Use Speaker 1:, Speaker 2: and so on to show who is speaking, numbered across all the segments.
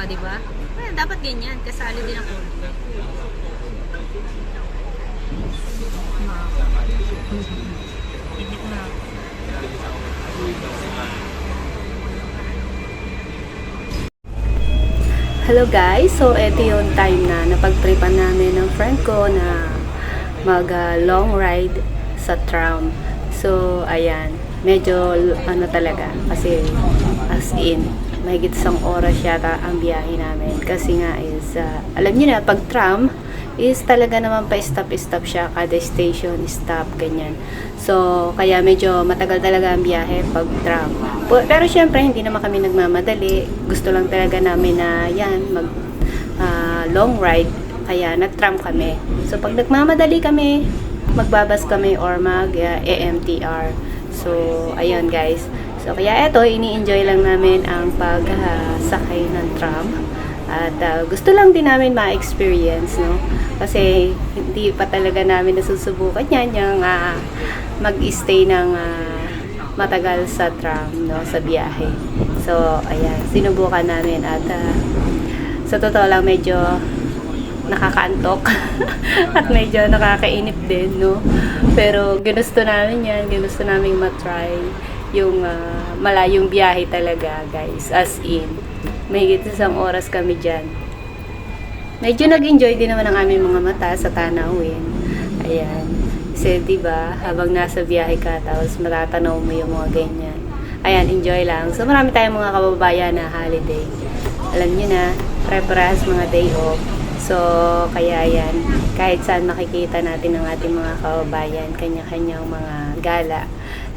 Speaker 1: O, di ba? Eh, dapat ganyan. Kasali din ako.
Speaker 2: Hello guys, so ito yung time na napagtripan namin ng friend ko na mag ah, long ride sa tram. So, ayan, medyo ano talaga kasi as in mahigit isang oras yata ang biyahe namin. Kasi nga is ah, alam niyo na pag tram is talaga naman pa stop-stop siya kada station stop ganyan. So kaya medyo matagal talaga ang biyahe pag tram. Pero syempre hindi naman kami nagmamadali. Gusto lang talaga namin na yan mag ah, long ride. Kaya nag-tram kami. So pag nagmamadali kami magbabas kami or mag AMTR so ayun guys so kaya eto ini-enjoy lang namin ang pagsakay ng tram at ah, gusto lang din namin ma-experience, no? Kasi hindi pa talaga namin nasusubukan yan, yung ah, mag-stay ng ah, matagal sa tram, no? Sa biyahe. So, ayan, sinubukan namin at ah, sa totoo lang medyo nakakaantok at medyo nakakainip din, no? Pero ginusto namin yan, ginusto namin matry yung ah, malayong biyahe talaga, guys, as in. Mahigit isang oras kami dyan. Medyo nag-enjoy din naman ang aming mga mata sa tanawin. Ayan. Kasi, di ba, habang nasa biyahe ka, tapos matatanaw mo yung mga ganyan. Ayan, enjoy lang. So, marami tayong mga kababayan na holiday. Alam nyo na, preparas mga day off. So, kaya yan, kahit saan makikita natin ang ating mga kababayan, kanya-kanyang mga gala.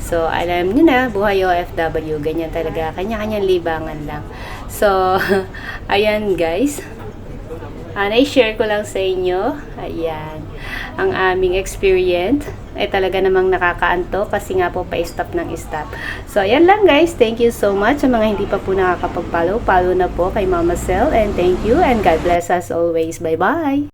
Speaker 2: So, alam nyo na, buhay OFW, ganyan talaga, kanya-kanyang libangan lang. So, ayan guys. Uh, share ko lang sa inyo. Ayan. Ang aming experience ay talaga namang nakakaanto kasi nga po pa-stop ng stop. So, ayan lang guys. Thank you so much sa mga hindi pa po nakakapag-follow. Follow na po kay Mama Cell and thank you and God bless us always. Bye-bye!